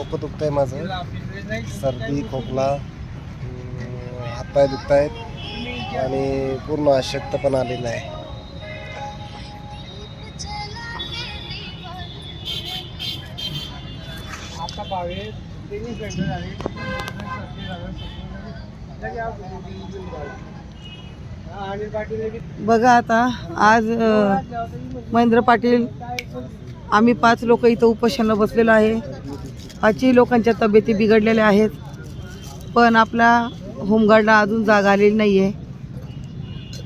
डोकं दुखत आहे माझं. सर्दी खोकला हातपाय दुखत आहेत आणि पूर्ण अशक्त पण आलेलं आहे. बघा आता आज महेंद्र पाटील आम्ही पाच लोक इथं उपोषणाला बसलेलो आहे. आजची लोकांच्या तब्येती बिघडलेल्या आहेत. पण आपल्या होमगार्डला अजून जागा आलेली नाही आहे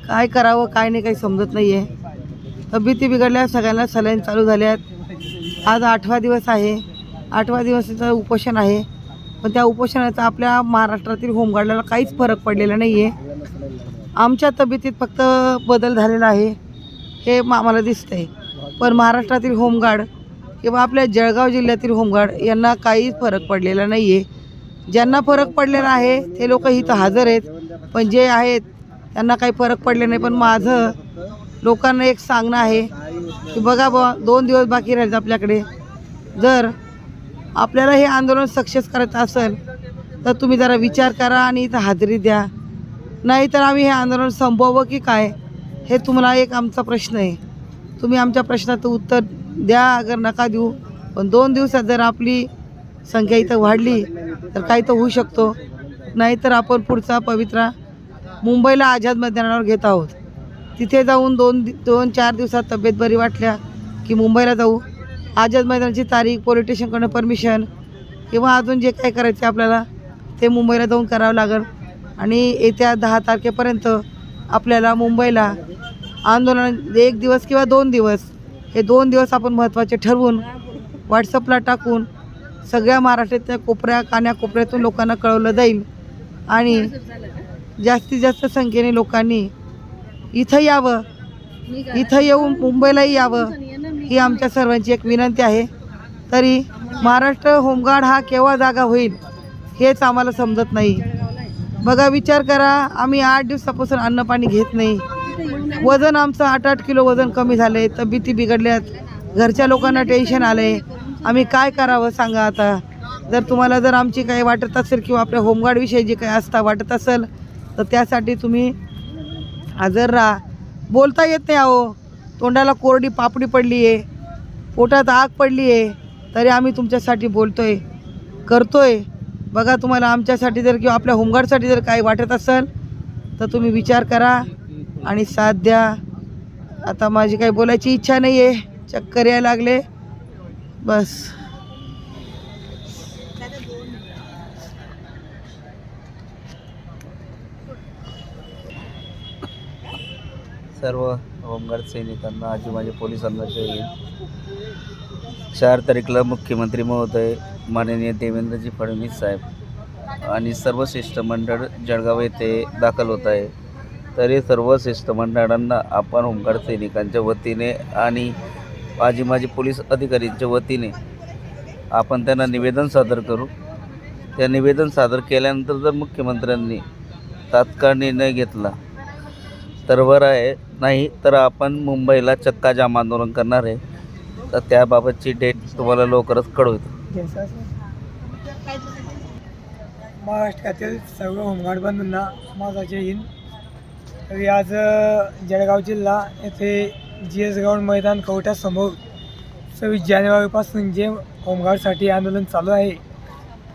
काय करावं काय नाही काही समजत नाही आहे तब्येती बिघडल्या सगळ्यांना सलाईन चालू झाल्या आहेत आज आठवा दिवस आहे. आठवा दिवसाचं उपोषण आहे. पण त्या उपोषणाचा आपल्या महाराष्ट्रातील होमगार्डला काहीच फरक पडलेला नाही आहे आमच्या तब्येतीत फक्त बदल झालेला आहे. हे आम्हाला आम्हाला दिसतंय. पण महाराष्ट्रातील होमगार्ड किंवा आपल्या जळगाव जिल्ह्यातील होमगार्ड यांना काहीच फरक पडलेला नाही आहे ज्यांना फरक पडलेला आहे ते लोक इथं हजर आहेत. पण जे आहेत त्यांना काही फरक पडले नाही. पण माझं लोकांना एक सांगणं आहे की बघा बा दोन दिवस बाकी राहिले आपल्याकडे. जर आपल्याला हे आंदोलन सक्सेस करायचं असेल तर तुम्ही जरा विचार करा आणि इथं हजेरी द्या. नाहीतर आम्ही हे आंदोलन संपवावं की काय हे तुम्हाला एक आमचा प्रश्न आहे. तुम्ही आमच्या प्रश्नाचं उत्तर द्या अगर नका देऊ. पण दोन दिवसात जर आपली संख्या इथं वाढली तर काही तर होऊ शकतो. नाहीतर आपण पुढचा पवित्रा मुंबईला आझाद मैदानावर घेत आहोत. तिथे जाऊन दोन दोन चार दिवसात तब्येत बरी वाटल्या की मुंबईला जाऊ. आझाद मैदानाची तारीख पोलीस स्टेशनकडनं परमिशन किंवा अजून जे काय करायचे आपल्याला ते मुंबईला जाऊन करावं लागेल. आणि येत्या दहा तारखेपर्यंत आपल्याला मुंबईला आंदोलन एक दिवस किंवा दोन दिवस हे दोन दिवस आपण महत्त्वाचे ठरवून व्हॉट्सअपला टाकून सगळ्या महाराष्ट्रातल्या कोपऱ्या कान्याकोपऱ्यातून लोकांना कळवलं जाईल. आणि जास्तीत जास्त संख्येने लोकांनी इथं यावं इथं येऊन मुंबईलाही यावं ही आमच्या सर्वांची एक विनंती आहे. तरी महाराष्ट्र होमगार्ड हा केव्हा जागा होईल हेच आम्हाला समजत नाही. बघा विचार करा आम्ही आठ दिवसापासून अन्नपाणी घेत नाही. वजन आमचं आठ आठ किलो वजन कमी झालं आहे तब्येती बिघडल्यात घरच्या लोकांना टेन्शन आलं आहे आम्ही काय करावं सांगा आता? जर तुम्हाला जर आमची काही वाटत असेल किंवा आपल्या होमगार्डविषयी जे काही असता वाटत असेल तर त्यासाठी तुम्ही हजर राहा. बोलता येत नाही अहो. तोंडाला कोरडी पापडी पडली आहे पोटात आग पडली आहे तरी आम्ही तुमच्यासाठी बोलतोय करतोय. बघा तुम्हाला आमच्यासाठी जर किंवा आपल्या होमगार्डसाठी जर काही वाटत असेल तर तुम्ही विचार करा. आणि साथ द्या आता माझी काही बोलायची इच्छा नाही आहे चक्कर यायला लागले. बस. सर्व होमगार्ड सैनिकांना आजी माझे पोलिसांना चार तारीखला मुख्यमंत्री महोदय माननीय देवेंद्रजी फडणवीस साहेब आणि सर्व शिष्टमंडळ जळगाव येथे दाखल होत आहे. तरी सर्व शिष्टमंडळांना आपण होमगार्ड सैनिकांच्या वतीने आणि माजी माझी पोलीस अधिकाऱ्यांच्या वतीने आपण त्यांना निवेदन सादर करू. त्या निवेदन सादर केल्यानंतर जर मुख्यमंत्र्यांनी तात्काळ निर्णय घेतला तर बरं आहे. नाही तर आपण मुंबईला चक्का जाम आंदोलन करणार आहे. तर त्याबाबतची डेट तुम्हाला लवकरच कळवतो. महाराष्ट्रातील सर्व होमगार्ड बंधूंना माझा जय हिंद तरी आज जळगाव जिल्हा येथे जी एस ग्राउंड मैदान कवट्यासमोर सव्वीस जानेवारीपासून जे होमगार्डसाठी आंदोलन चालू आहे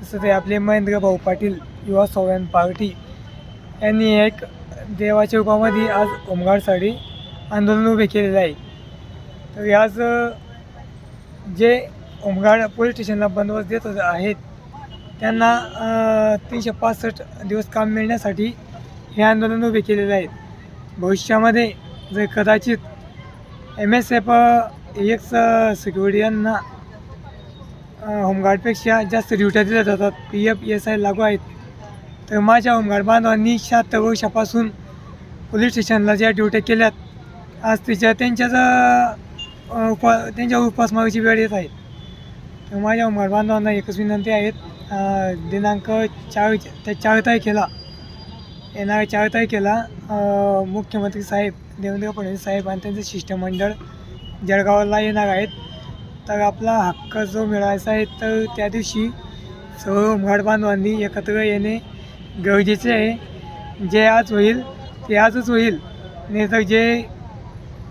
तसं ते आपले महेंद्र भाऊ पाटील युवा सोयन पार्टी यांनी एक देवाच्या रूपामध्ये आज होमगार्डसाठी आंदोलन उभे केलेलं आहे. तरी आज जे होमगार्ड पोलीस स्टेशनला बंदोबस्त देत आहेत त्यांना तीनशे पासष्ट दिवस काम मिळण्यासाठी हे आंदोलन उभे केलेले आहेत. भविष्यामध्ये जर कदाचित M S F X security यांना होमगार्डपेक्षा जास्त ड्युट्या दिल्या जातात पी एफ एस आय लागू आहेत तर माझ्या होमगार्ड बांधवांनी सात वर्षापासून पोलीस स्टेशनला ज्या ड्युट्या केल्यात आज तिच्या त्यांच्याच उपा त्यांच्या उपासमागाची वेळ येत आहे. तर माझ्या होमगार्ड बांधवांना एकच विनंती आहेत दिनांक चार त्या चार तारखेला येणाऱ्या चार तारखेला मुख्यमंत्री साहेब देवेंद्र फडणवीस साहेब आणि त्यांचं शिष्टमंडळ जळगावला येणार आहेत. तर आपला हक्क जो मिळायचा आहे तर त्या दिवशी सर्व होमगार्ड बांधवांनी एकत्र येणे गरजेचे आहे. जे आज होईल ते आजच होईल. नाही तर जे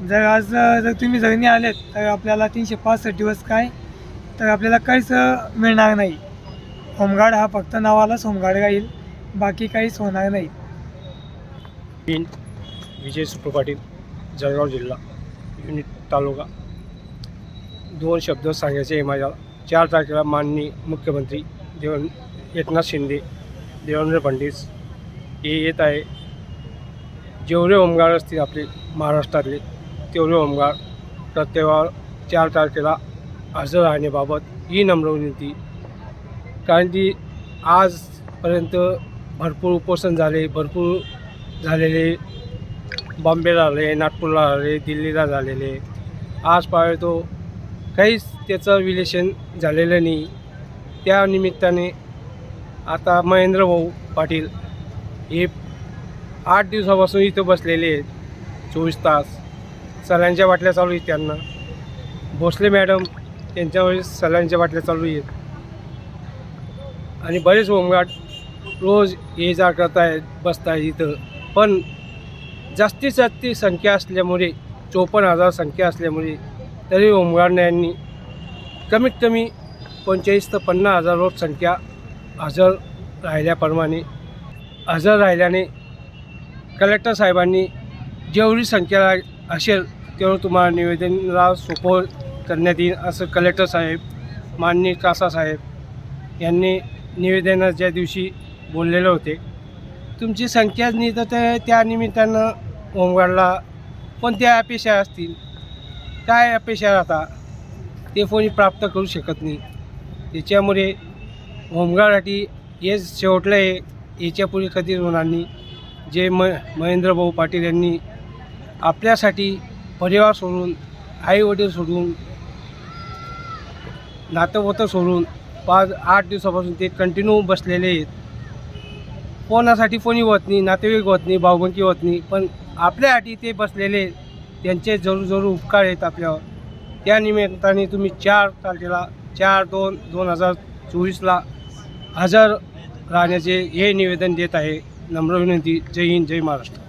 जर आज जर तुम्ही जर नाही आलेत तर आपल्याला तीनशे पासष्ट दिवस काय? तर आपल्याला काहीच मिळणार नाही. होमगार्ड हा फक्त नावालाच होमगार्ड राहील बाकी काहीच होणार नाही. पिन विजय सुप्र पाटील जळगाव जिल्हा युनिट तालुका. दोन शब्द सांगायचे आहे माझ्या चार तारखेला माननीय मुख्यमंत्री देव एकनाथ शिंदे देवेंद्र फडणवीस हे येत आहे. जेवढे होमगार्ड असतील आपले महाराष्ट्रातले तेवढे होमगार्ड प्रत्येकावर चार तारखेला हजर राहण्याबाबत ही नम्र विनंती. कारण की आजपर्यंत भरपूर उपोषण झाले भरपूर झालेले बॉम्बेला झाले नागपूरला झाले दिल्लीला झालेले. आज पाहतो काहीच त्याचं विलेशन झालेलं नाही. त्या निमित्ताने आता महेंद्र भाऊ पाटील हे आठ दिवसापासून इथं बसलेले आहेत चोवीस तास. सलांच्या बाटल्या चालू आहेत त्यांना. भोसले मॅडम त्यांच्यावर सलांच्या बाटल्या चालू आहेत. आणि बरेच होमगार्ड रोज ये जा करत आहेत बसत आहेत इथं. पण जास्तीत जास्त संख्या असल्यामुळे चोपन्न हजार संख्या असल्यामुळे तरी होमगार्ड यांनी कमीत कमी पंचेचाळीस ते पन्नास हजार रोज संख्या हजर राहिल्याप्रमाणे हजर राहिल्याने कलेक्टर साहेबांनी जेवढी संख्या असेल तेवढं तुम्हाला निवेदनाला सोपं करण्यात येईल असं कलेक्टर साहेब माननीय कासा साहेब यांनी निवेदनाच्या दिवशी बोललेले होते. तुमची संख्याच नाही तर ते त्या निमित्तानं होमगार्डला कोणत्या अपेक्षा असतील. काय अपेक्षा राहता? ते कोणी प्राप्त करू शकत नाही. त्याच्यामुळे होमगार्डसाठी हे शेवटलं आहे. याच्यापुढे कधीच होणार नाही. जे म महेंद्रभाऊ पाटील यांनी आपल्यासाठी परिवार सोडून आईवडील सोडून नातं सोडून पाच आठ दिवसापासून ते कंटिन्यू बसलेले आहेत. कोणासाठी कोणी होत नाही नातेवाईक होत नाही भाऊबंकी होत नाही पण आपल्यासाठी ते बसलेले त्यांचे जरूर जरूर उपकार आहेत आपल्यावर. त्या निमित्ताने तुम्ही चार तारखेला चार दोन दोन हजार चोवीसला हजर राहण्याचे हे निवेदन देत आहे. नम्र विनंती. जय हिंद जय महाराष्ट्र.